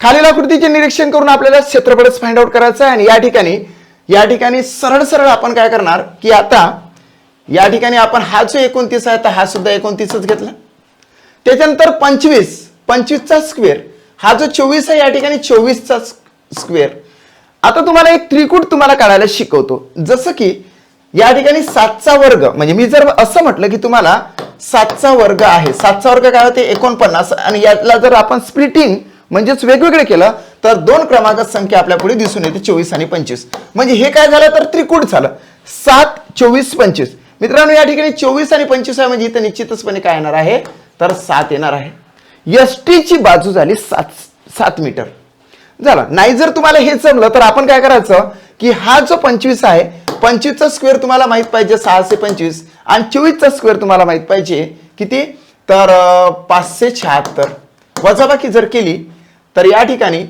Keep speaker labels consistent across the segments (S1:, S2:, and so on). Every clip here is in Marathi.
S1: खालील आकृतीचे निरीक्षण करून आपल्याला क्षेत्रफळच फाइंड आउट करायचं आहे आणि या ठिकाणी या ठिकाणी सरळ सरळ आपण काय करणार की आता या ठिकाणी आपण हा जो एकोणतीस आहे तर हा सुद्धा एकोणतीसच घेतला. त्याच्यानंतर पंचवीस पंचवीसचा स्क्वेअर हा जो चोवीस आहे या ठिकाणी चोवीसचा स्क्वेअर आता तुम्हाला एक त्रिकूट तुम्हाला काढायला शिकवतो. जसं की या ठिकाणी सातचा वर्ग म्हणजे मी जर असं म्हटलं की तुम्हाला सातचा वर्ग आहे. सातचा वर्ग काय होते? एकोणपन्नास. आणि याला जर आपण स्प्लिटिंग म्हणजेच वेगवेगळे केलं तर दोन क्रमांक संख्या आपल्या पुढे दिसून येते चोवीस आणि पंचवीस. म्हणजे हे काय झालं? तर त्रिकूट झालं. सात चोवीस पंचवीस. मित्रांनो या ठिकाणी चोवीस आणि पंचवीस आहे म्हणजे इथं निश्चितचपणे काय येणार आहे? तर सात येणार आहे. एस ची बाजू झाली सात सात मीटर. झालं. नाही जर तुम्हाला हे जमलं तर आपण काय करायचं? की हा जो पंचवीस आहे पंचवीसचा स्क्वेअर तुम्हाला माहीत पाहिजे सहाशे पंचवीस. आणि चोवीसचा स्क्वेअर तुम्हाला माहीत पाहिजे किती? तर पाचशे शहात्तर. वजाबाकी जर केली तर या ठिकाणी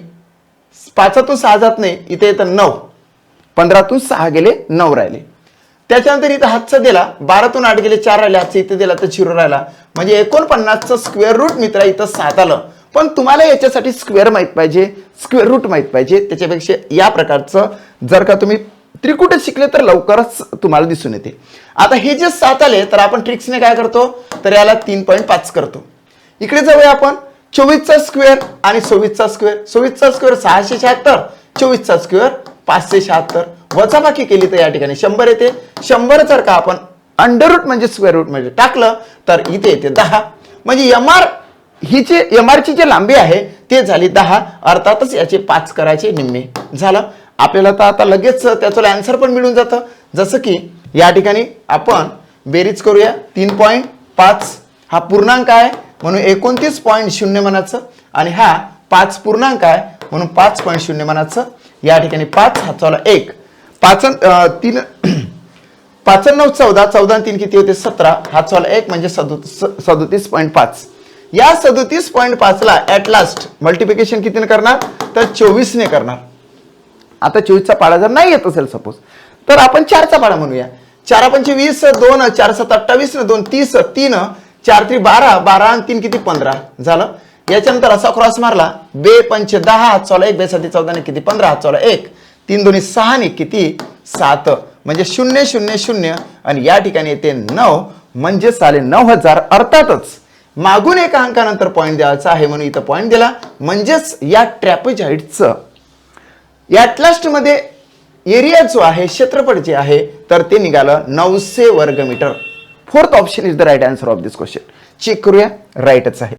S1: पाचातून सहा जात नाही इथे येतं नऊ. पंधरातून सहा गेले नऊ राहिले. त्याच्यानंतर इथं हातचा दिला बारातून आठ गेले चार राहिले हातचा इथे दिला तर झिरो राहिला. म्हणजे एकोणपन्नासचं स्क्वेअर रूट मित्र इथं सात आलं. पण तुम्हाला याच्यासाठी स्क्वेअर माहीत पाहिजे स्क्वेअर रूट माहीत पाहिजे. त्याच्यापेक्षा या प्रकारचं जर का तुम्ही त्रिकुट शिकले तर लवकरच तुम्हाला दिसून येते. आता हे जे सात आले तर आपण ट्रिक्सने काय करतो? तर याला तीन पॉईंट पाच करतो. इकडे जाऊया आपण. चोवीसचा स्क्वेअर आणि सव्वीसचा स्क्वेअर. सव्वीसचा स्क्वेअर सहाशे शहात्तर चोवीसचा स्क्वेअर पाचशे शहात्तर. वचाबाकी केली तर या ठिकाणी शंभर येते. शंभर जर का आपण अंडर रूट म्हणजे स्क्वेअर रूट म्हणजे टाकलं तर इथे येते दहा. म्हणजे एम आर ही जे एम आरची जी लांबी आहे ते झाली दहा. अर्थातच याचे पाच करायचे निम्मे. झालं? आपल्याला तर आता लगेच त्याचं अँसर पण मिळून जातं. जसं की या ठिकाणी आपण बेरीज करूया. तीन पॉईंट पाच. हा पूर्णांक आहे. म्हणून एकोणतीस पॉईंट शून्य मनाचं आणि हा पाच पूर्णांक आहे म्हणून पाच पॉईंट शून्य मनाचं. या ठिकाणी पाच हाताला एक. पाच तीन पाच नऊ चौदा चौदा आणि तीन किती होते? सतरा. हा एक म्हणजे सदोतीस सदोतीस पॉईंट पाच. या सदोतीस पॉईंट पाचला ऍट लास्ट मल्टिप्लिकेशन कितीने करणार? तर चोवीसने करणार. आता चोवीसचा पाडा जर नाही येत असेल सपोज तर आपण चारचा पाडा म्हणूया. चार पंचे वीस दोन चार सात अठ्ठावीस दोन तीस तीन चार त्री बारा बारा आणि तीन किती? पंधरा. झालं? याच्यानंतर असा क्रॉस मारला. बे पंच दहा हात चौला एक बे साती चौदा किती? पंधरा हात चौला एक. तीन दोन्ही सहाने किती? सात. म्हणजे शून्य शून्य शून्य. आणि या ठिकाणी येते नऊ. म्हणजे साले नऊ हजार अर्थातच. मागून एका अंकानंतर पॉईंट द्यायचा आहे म्हणून इथं पॉईंट दिला. म्हणजेच या ट्रॅपेजाइडचं मध्ये एरिया जो आहे क्षेत्रफळ जे आहे तर ते निघालं नऊशे वर्ग metre. Fourth option is the right answer of this question check करूया. राईटच आहे.